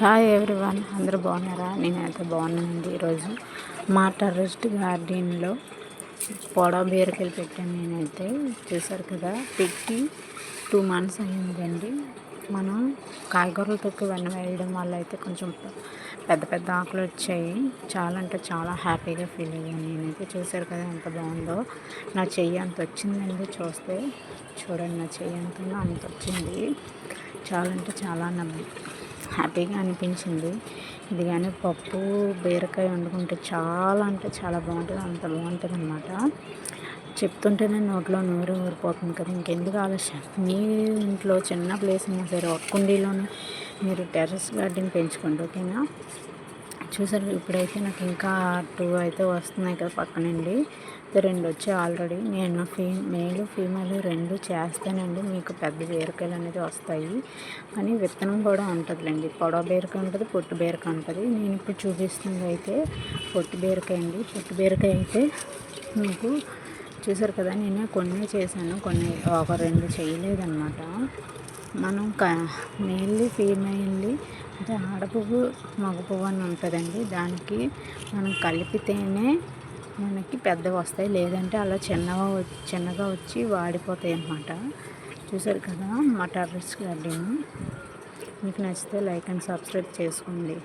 Hi everyone అందరూ బాగున్నారా? నేనైతే బాగున్నానండి ఈరోజు. మా టెర్రస్ట్ గార్డెన్లో పొడవ బీరకాయలు పెట్టాను నేనైతే. చూసారు కదా పెట్టి టూ మంత్స్ అయ్యిందండి. మనం కాయగూరల తొక్కు వేయడం వల్ల అయితే కొంచెం పెద్ద పెద్ద ఆకులు వచ్చాయి. చాలా అంటే చాలా హ్యాపీగా ఫీల్ అయ్యాను నేనైతే. చూసారు కదా ఎంత బాగుందో. నా చెయ్యి అంత వచ్చిందండి చూస్తే. చూడండి నా చెయ్యి అంత అంత వచ్చింది. చాలా అంటే చాలా నమ్మి హ్యాపీగా అనిపించింది. ఇది కానీ పప్పు బీరకాయ వండుకుంటే చాలా అంటే చాలా బాగుంటుంది అంత బాగుంటుంది అనమాట చెప్తుంటేనే నోట్లో నూరు ఊరిపోతుంది కదా ఇంకెందుకు ఆలస్యం? మీ ఇంట్లో చిన్న ప్లేస్ అయినా సరే ఒక కుండీలోనే మీరు టెర్రస్ గార్డెన్ పెంచుకోండి ఓకేనా చూసారు ఇప్పుడైతే నాకు ఇంకా టూ అయితే వస్తున్నాయి కదా పక్కనండి. రెండు వచ్చి ఆల్రెడీ నేను ఫీ మేలు ఫీమేల్ రెండు చేస్తానండి. మీకు పెద్ద బీరకాయలు అనేది వస్తాయి. కానీ విత్తనం కూడా ఉంటుందిలేండి. పొడవ బీరకాయ ఉంటుంది పొట్టు బీరకాయ ఉంటుంది. నేను ఇప్పుడు చూపిస్తుంది అయితే పొట్టు బీరకాయ అండి. పొట్టు బీరకాయ అయితే మీకు చూసారు కదా నేను కొన్ని చేశాను. కొన్ని ఒక రెండు చేయలేదన్నమాట. మనం క మెయిన్లీ ఫీమేల్లీ అంటే ఆడపువ్వు మగ పువ్వు అని ఉంటుందండి. దానికి మనం కలిపితేనే మనకి పెద్దవి వస్తాయి. లేదంటే అలా చిన్నగా చిన్నగా వచ్చి వాడిపోతాయి అన్నమాట. చూసారు కదా మా టెర్రస్ గార్డెన్ మీకు నచ్చితే లైక్ అండ్ సబ్స్క్రైబ్ చేసుకోండి.